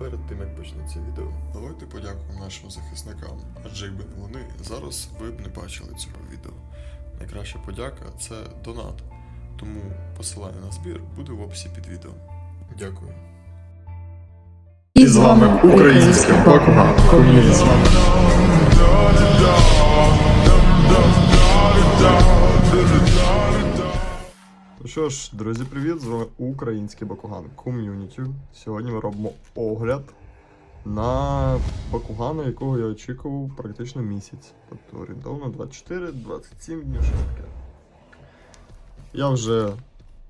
перед тим як почнеться відео, давайте подякуємо нашим захисникам, адже якби не вони, зараз ви б не бачили цього відео. Найкраща подяка це донат, тому посилання на збір буде в описі під відео. Дякую. І з вами українське Бакуган ком'юніті. Що ж, друзі, привіт! З вами український Бакуган ком'юніті. Сьогодні ми робимо огляд на Бакугана, якого я очікував практично місяць. Тобто орієнтовно 24-27 днів щось таке. Я вже,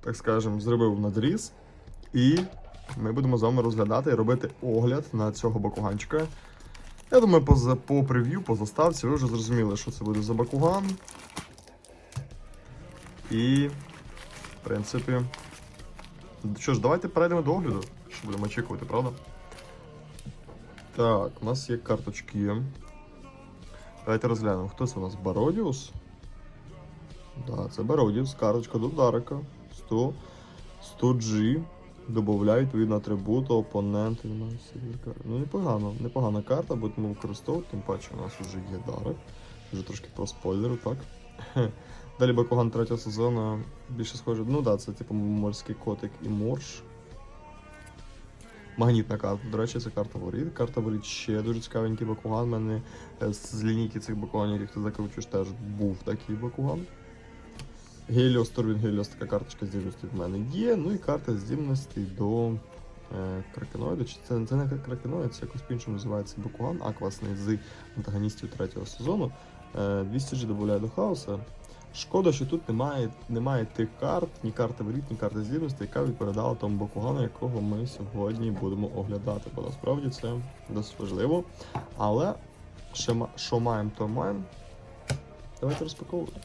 так скажемо, зробив надріз, і ми будемо з вами розглядати і робити огляд на цього бакуганчика. Я думаю, по, по прев'ю, по заставці, ви вже зрозуміли, що це буде за бакуган. І в принципі. Що ж, давайте перейдемо до огляду, що будемо очікувати, правда? Так, у нас є карточки. Давайте розглянемо, хто це у нас? Бародіус? Да, це Бародіус, карточка до Дарика. 100. 100G. Добавляє відповідно атрибуту, опоненти. Ну, непогано, непогана карта, будемо використовувати, тим паче у нас вже є Дарик. Вже трошки про спойлеру, так? Далі Бакуган третього сезону більше схоже. Ну так, да, це типу морський котик і морж. Магнітна карта. До речі, це карта воріт. Карта воріт ще дуже цікавенький Бакуган. У мене е, з лінійки цих Бакуганів, яких ти закручуєш, теж був такий Бакуган. Геліос, Турбін Геліос, така карточка здібностей в мене є. Ну і карта здібностей до е, Кракеноїда. Чи це, це не Кракеноїд, це якось по-іншому називається Бакуган, аквасний з антагоністів третього сезону. Е, 200G додає до хаоса. Шкода, що тут немає, немає тих карт, ні карти воріт, ні карти здібності, яка відповідала тому Бакугану, якого ми сьогодні будемо оглядати. Бо насправді це досить важливо. Але що, що маємо, то маємо. Давайте розпаковувати.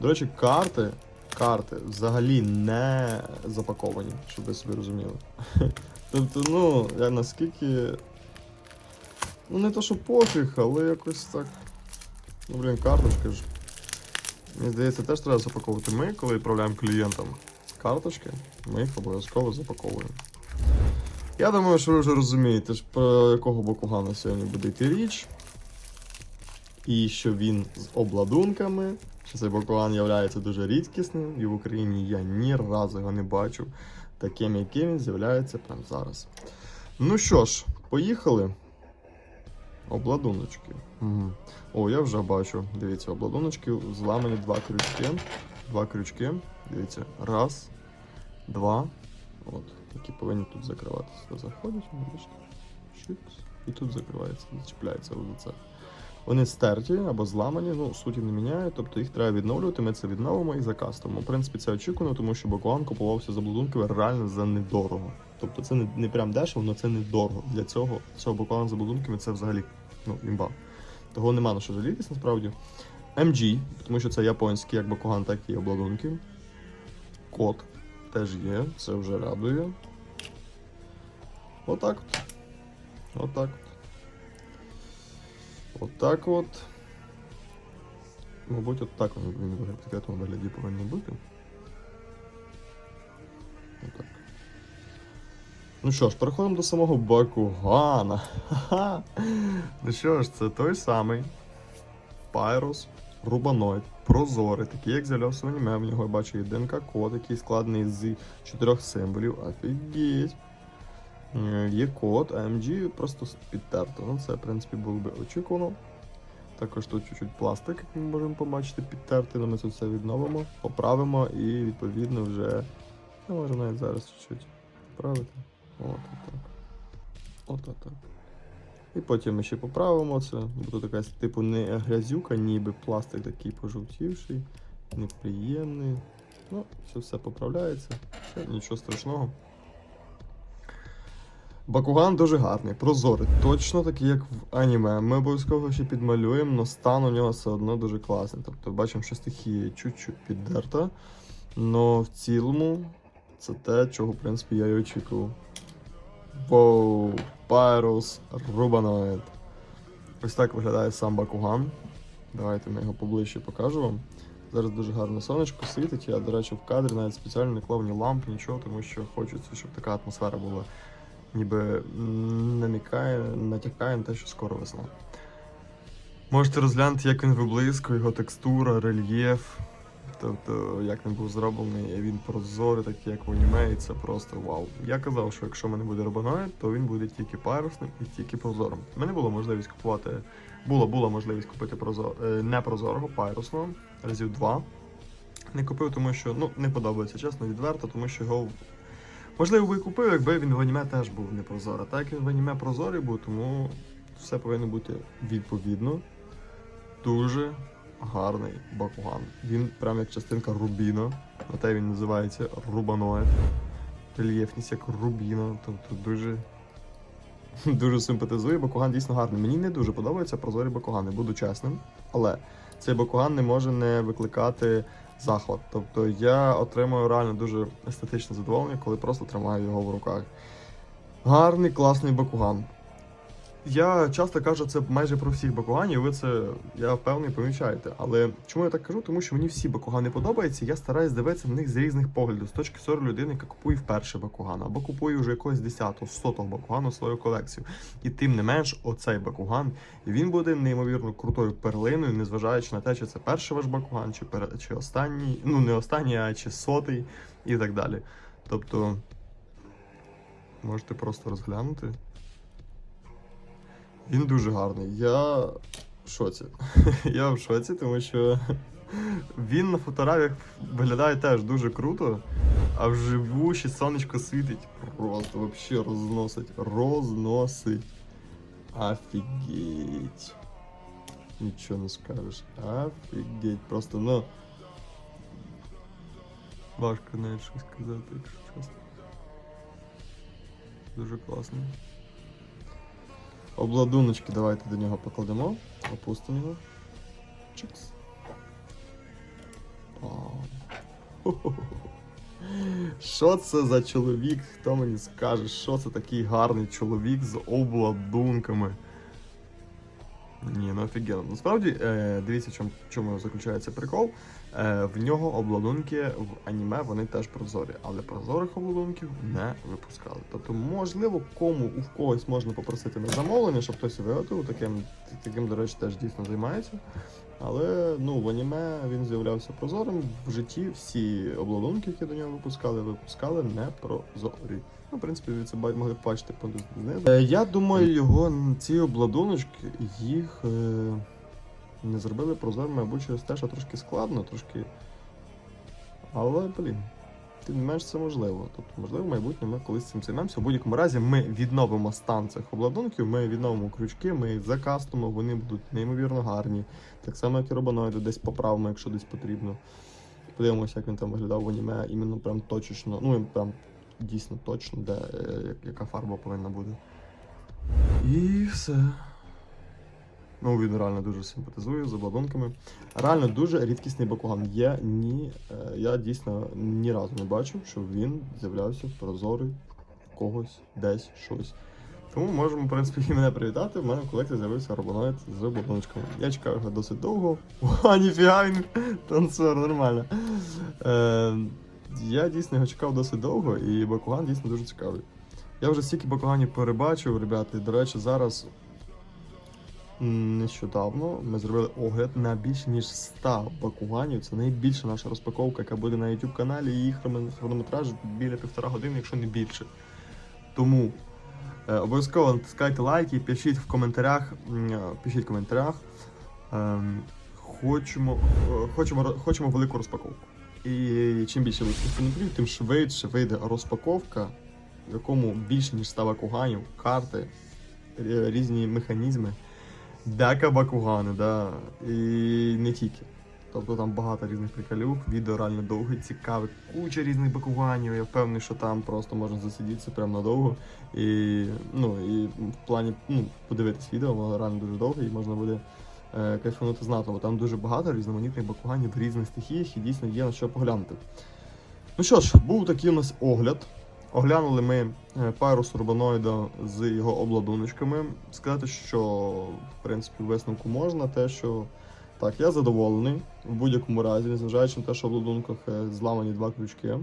До речі, карти, карти взагалі не запаковані, щоб ви собі розуміли. Тобто, ну, я наскільки. Ну, не то, що пофіг, але якось так. Ну, блін, карточка ж. Мені здається, теж треба запаковувати. Ми, коли відправляємо клієнтам карточки, ми їх обов'язково запаковуємо. Я думаю, що ви вже розумієте, про якого Бакугана сьогодні буде йти річ. І що він з обладунками, що цей Бакуган є дуже рідкісним, і в Україні я ні разу його не бачив таким, яким він з'являється прямо зараз. Ну що ж, поїхали. Обладуночки. Угу. О, я вже бачу. Дивіться, обладуночки зламані два крючки. Два крючки. Дивіться. Раз, два. От. Які повинні тут закриватися. Заходять, бачите. Шикс. І тут закривається, зачіпляється за це. Вони стерті або зламані, ну, суті не міняє, тобто їх треба відновлювати, ми це відновимо і закастимо. В принципі, це очікувано, тому що Бакуан купувався за обладунками реально за недорого. Тобто це не, не прям дешево, але це недорого. Для цього цього Бакуана за обладунками це взагалі ну, імба. Того нема на що жалітись насправді. MG, тому що це японські як Бакуган, так і обладунки. Код теж є, це вже радує. Отак от. Отак от. Отак от. Мабуть, от так він в секретному вигляді повинен бути. Ну що ж, переходимо до самого Бакугана. Ну що ж, це той самий Пайрус Рубаноид, прозорий, такий як з'являвся в аніме. В нього я бачу єдинка код, який складений з чотирьох символів. Офігеть. Е, Є код, а MG просто підтерто. Ну, це, в принципі, було би очікувано. Також тут чуть-чуть пластик, як ми можемо побачити, підтертий, але ми це все відновимо, поправимо і відповідно вже. Я можу навіть зараз чуть-чуть поправити. От отак. От отак. І потім ми ще поправимо це. Буде така типу не грязюка, ніби пластик такий пожовтівший, неприємний. Ну, це все поправляється. Все, нічого страшного. Бакуган дуже гарний, прозорий, точно такий, як в аніме. Ми обов'язково ще підмалюємо, але стан у нього все одно дуже класний. Тобто бачимо, що стихія чуть-чуть піддерта. але в цілому це те, чого, в принципі, я і очікував. Воу, Пайрус Рубаноид. Ось так виглядає сам Бакуган. Давайте ми його поближче покажу вам. Зараз дуже гарне сонечко світить. Я, до речі, в кадрі навіть спеціально не клав ні ламп, нічого, тому що хочеться, щоб така атмосфера була ніби намікає, натякає на те, що скоро весна. Можете розглянути, як він виблискує, його текстура, рельєф. Тобто, як він був зроблений, він прозорий, такий, як в аніме, і це просто вау. Я казав, що якщо в мене буде робоноїд, то він буде тільки парусним і тільки прозорим. У мене була можливість купувати, була, була можливість купити прозор, е, не прозорого, разів два. Не купив, тому що ну, не подобається, чесно, відверто, тому що його. Можливо, би і купив, якби він в аніме теж був не прозорий. Так як він в аніме прозорий був, тому все повинно бути відповідно. Дуже гарний Бакуган. Він прям як частинка Рубіна. На те він називається Рубаноид. Рельєфність як Рубіна. Тобто дуже. Дуже симпатизує. Бакуган дійсно гарний. Мені не дуже подобаються прозорі бакугани, буду чесним. Але цей бакуган не може не викликати захват. Тобто я отримую реально дуже естетичне задоволення, коли просто тримаю його в руках. Гарний, класний бакуган. Я часто кажу це майже про всіх бакуганів, ви це, я впевнений, помічаєте. Але чому я так кажу? Тому що мені всі бакугани подобаються, я стараюсь дивитися на них з різних поглядів, з точки зору людини, яка купує вперше бакуган, або купує вже якогось 10-го, 100-го бакугану свою колекцію. І тим не менш, оцей бакуган, він буде неймовірно крутою перлиною, незважаючи на те, чи це перший ваш бакуган, чи, пер... чи останній, ну не останній, а чи сотий, і так далі. Тобто, можете просто розглянути. Він дуже гарний. Я в шоці. Я в шоці, тому що він на фотографіях виглядає теж дуже круто, а вживу ще сонечко світить. Просто вообще розносить. Розносить. Офігеть. Нічого не скажеш. Офігеть. Просто, ну. Важко навіть щось сказати, якщо чесно. Дуже класно. Обладуночки давайте до нього покладемо. Опустимо його. Чикс. Що це за чоловік? Хто мені скаже, що це такий гарний чоловік з обладунками? Ні, ну офігенно. Насправді, е, дивіться, чому, чому заключається прикол. Е, в нього обладунки в аніме вони теж прозорі, але прозорих обладунків не випускали. Тобто, можливо, кому у когось можна попросити на замовлення, щоб хтось виготовив, таким, таким, до речі, теж дійсно займається. Але ну, в аніме він з'являвся прозорим. В житті всі обладунки, які до нього випускали, випускали не прозорі. Ну, в принципі, ви це могли бачити по- знизу. Е, я думаю, його ці обладуночки їх е, не зробили прозорими, або через те, що трошки складно, трошки. Але, блін, тим не менш це можливо. Тобто, можливо, в майбутньому ми колись цим займемося. В будь-якому разі ми відновимо стан цих обладунків, ми відновимо крючки, ми їх закастимо, вони будуть неймовірно гарні. Так само, як і робоноїди, десь поправимо, якщо десь потрібно. Подивимося, як він там виглядав в аніме, іменно прям точечно, ну прям дійсно точно, де е, яка фарба повинна бути. І все. Ну, він реально дуже симпатизує з обладунками. Реально дуже рідкісний бакуган. Є ні. е, Я дійсно ні разу не бачив, що він з'являвся прозорий в когось десь щось. Тому можемо, в принципі, і мене привітати. В мене в колекції з'явився робоноид з обладуночками. Я чекав його досить довго. О, ніфіга він танцор, нормально. Е, я дійсно його чекав досить довго, і Бакуган дійсно дуже цікавий. Я вже стільки Бакуганів перебачив, ребята, і, до речі, зараз нещодавно ми зробили огляд на більше ніж 100 Бакуганів. Це найбільша наша розпаковка, яка буде на YouTube каналі. Її хрон- хронометраж біля півтора години, якщо не більше. Тому е, обов'язково натискайте лайки, пишіть в коментарях. е, Пишіть в коментарях. Ем, хочемо, е, хочемо, хочемо велику розпаковку. І чим більше ви коментарів, тим швидше вийде розпаковка, в якому більше ніж 100 бакуганів, карти, різні механізми, дека бакугани, да, і не тільки. Тобто там багато різних приколів, відео реально довге, цікаве, куча різних бакуганів. Я впевнений, що там просто можна засидітися прямо надовго. І, ну, і в плані ну, подивитись відео, воно реально дуже довге і можна буде кайфанути знато, бо там дуже багато різноманітних бакуганів в різних стихіях і дійсно є на що поглянути. Ну що ж, був такий у нас огляд. Оглянули ми е, парус рубаноїда з його обладуночками. Сказати, що в принципі висновку можна, те, що так, я задоволений в будь-якому разі, незважаючи на те, що в обладунках е, зламані два ключки.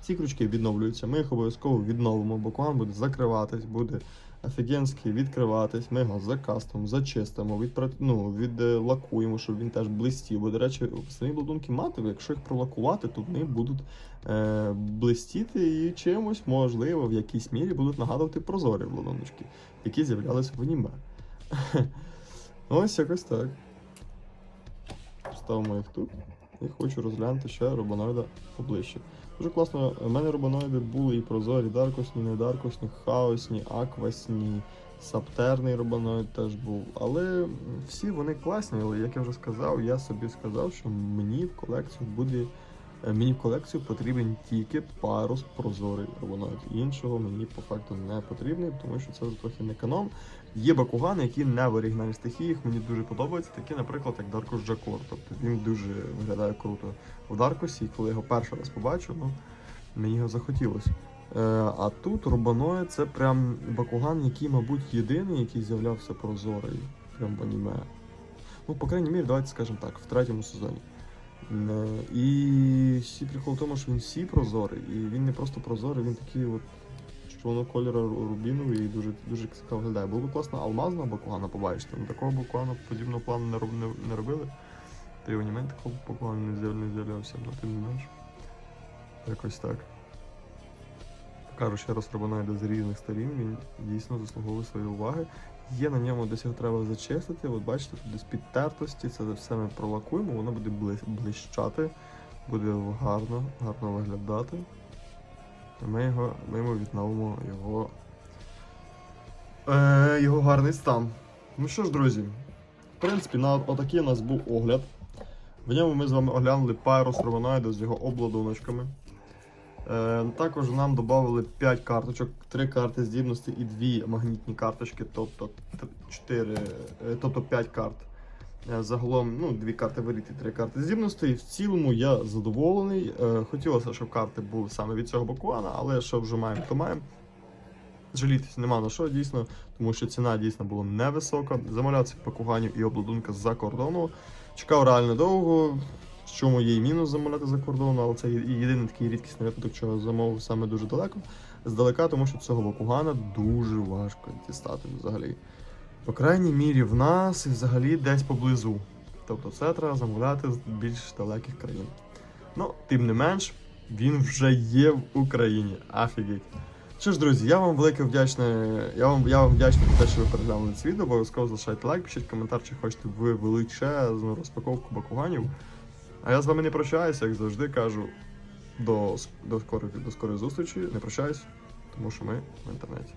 Ці крючки відновлюються, ми їх обов'язково відновимо. Бакуган буде закриватись, буде офігенськи відкриватись. Ми його закастимо, зачистимо, відпра... ну, відлакуємо, щоб він теж блистів. Бо, до речі, самі бладунки матові, якщо їх пролакувати, то вони будуть е, блистіти і чимось, можливо, в якійсь мірі будуть нагадувати прозорі бладуночки, які з'являлися в аніме. Ось якось так. Ставимо їх тут. І хочу розглянути ще робоноїда поближче. Дуже класно, у мене рубаноїди були і прозорі, даркосні, недаркосні, хаосні, аквасні, саптерний рубаноїд теж був. Але всі вони класні, але як я вже сказав, я собі сказав, що мені в колекцію буде. Е, Мені в колекцію потрібен тільки парус прозорий робоноїд. Іншого мені по факту не потрібний, тому що це трохи не канон. Є бакугани, які не в оригінальній стихії, їх мені дуже подобаються, такі, наприклад, як Даркус Джакор. Тобто він дуже виглядає круто в Даркусі, і коли я його перший раз побачив, ну мені його захотілося. Е, а тут Робаноє це прям бакуган, який, мабуть, єдиний, який з'являвся прозорий прям в аніме. Ну, по крайній мірі, давайте скажемо так, в третьому сезоні. Е, І всі прикол в тому, що він всі прозорий, і він не просто прозорий, він такий от воно кольору ру- рубіновий і дуже дуже цікаво виглядає. Було б класно алмазного бакугана побачити. Ну такого бакугана подібного плану не, роб, не, не робили. Та й в аніме такого бакугана не, з'яв, не з'являвся, ну ти не знаєш. Якось так. Кажу, ще раз Робонайда з різних сторін, він дійсно заслуговує своєї уваги. Є на ньому десь його треба зачистити. От бачите, тут десь підтертості, це все ми пролакуємо, воно буде блищати, буде гарно, гарно виглядати. Ми його, ми йому відновимо його, е, його гарний стан. Ну що ж, друзі, в принципі, на отакий у нас був огляд. В ньому ми з вами оглянули Пайрус Романоїда з його обладуночками. Е, також нам додали 5 карточок, 3 карти здібності і 2 магнітні карточки, тобто 4, тобто 5 карт. Е, Загалом, ну, дві карти виліт і три карти здібності. І в цілому я задоволений. Е, Хотілося, щоб карти були саме від цього бакуана, але що вже маємо, то маємо. Жалітись нема на що дійсно, тому що ціна дійсно була невисока. Замовляв цих пакуганів і обладунка з-за кордону. Чекав реально довго. В чому є і мінус замовляти за кордону, але це єдиний такий рідкісний випадок, що замовив саме дуже далеко, здалека, тому що цього бакугана дуже важко дістати взагалі. По крайній мірі в нас і взагалі десь поблизу. Тобто це треба замовляти з більш далеких країн. Ну, тим не менш, він вже є в Україні. Афігеть. Що ж, друзі, я вам велике вдячний. Я вам, я вам вдячний за те, що ви переглянули це відео. Обов'язково залишайте лайк, пишіть коментар, чи хочете ви величезну розпаковку бакуганів. А я з вами не прощаюся, як завжди кажу, до до, скорої, до скорої зустрічі. Не прощаюсь, тому що ми в інтернеті.